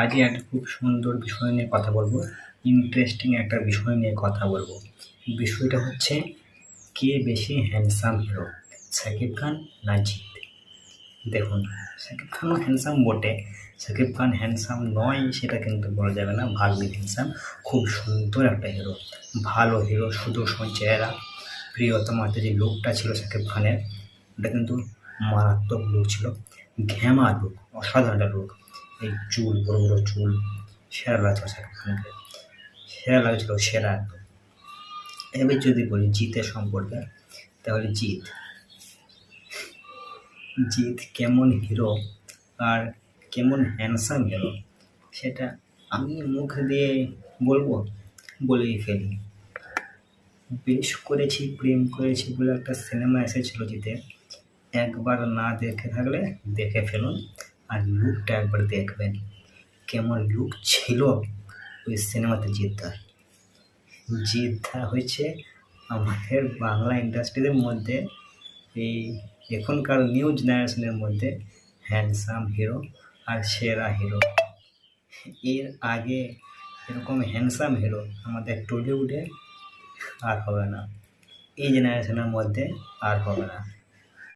আজ একটা খুব সুন্দর বিষয় নিয়ে কথা বলব। ইন্টারেস্টিং একটা বিষয় নিয়ে কথা বলব। বিষয়টা হচ্ছে, কে বেশি হ্যান্ডসাম হিরো শাকিব খান না জিৎ? দেখুন শাকিব খানও হ্যান্ডসাম বটে। শাকিব খান হ্যান্ডসাম নয়, সেটা কিন্তু বলা যাবে না। ভাগ্নি হ্যান্ডসাম খুব সুন্দর একটা হিরো ভালো হিরো সুদর্শন চেহারা। প্রিয়তমাতে যে লুকটা ছিল শাকিব খানের ওটা কিন্তু মারাত্মক লুক ছিল। ঘ্যামা লুক অসাধারণ লুক এই চুল বড় বড় চুল সেরা লাগছিল শাকিব খানকে সেরা লাগছিল সেরা একদম। এবার যদি বলি জিতের সম্পর্কে, তাহলে জিৎ। জিত কেমন হিরো আর কেমন হ্যান্ডসাম হিরো সেটা আমি মুখ দিয়ে বলব, বলেই ফেলি। বেশ করেছি, প্রেম করেছি বলে একটা সিনেমা এসেছিল জিতে একবার না দেখে থাকলে দেখে ফেলুন। আর লুকটা একবার দেখবেন। কেমন লুক ছিল ওই সিনেমাতে জিদ্দার। জিদ্দা হয়েছে আমাদের বাংলা ইন্ডাস্ট্রিদের মধ্যে এই এখনকার নিউ জেনারেশনের মধ্যে হ্যান্ডসাম হিরো আর সেরা হিরো। এর আগে এরকম হ্যান্ডসাম হিরো আমাদের টলিউডে আর হবে না। এই জেনারেশনের মধ্যে আর হবে না।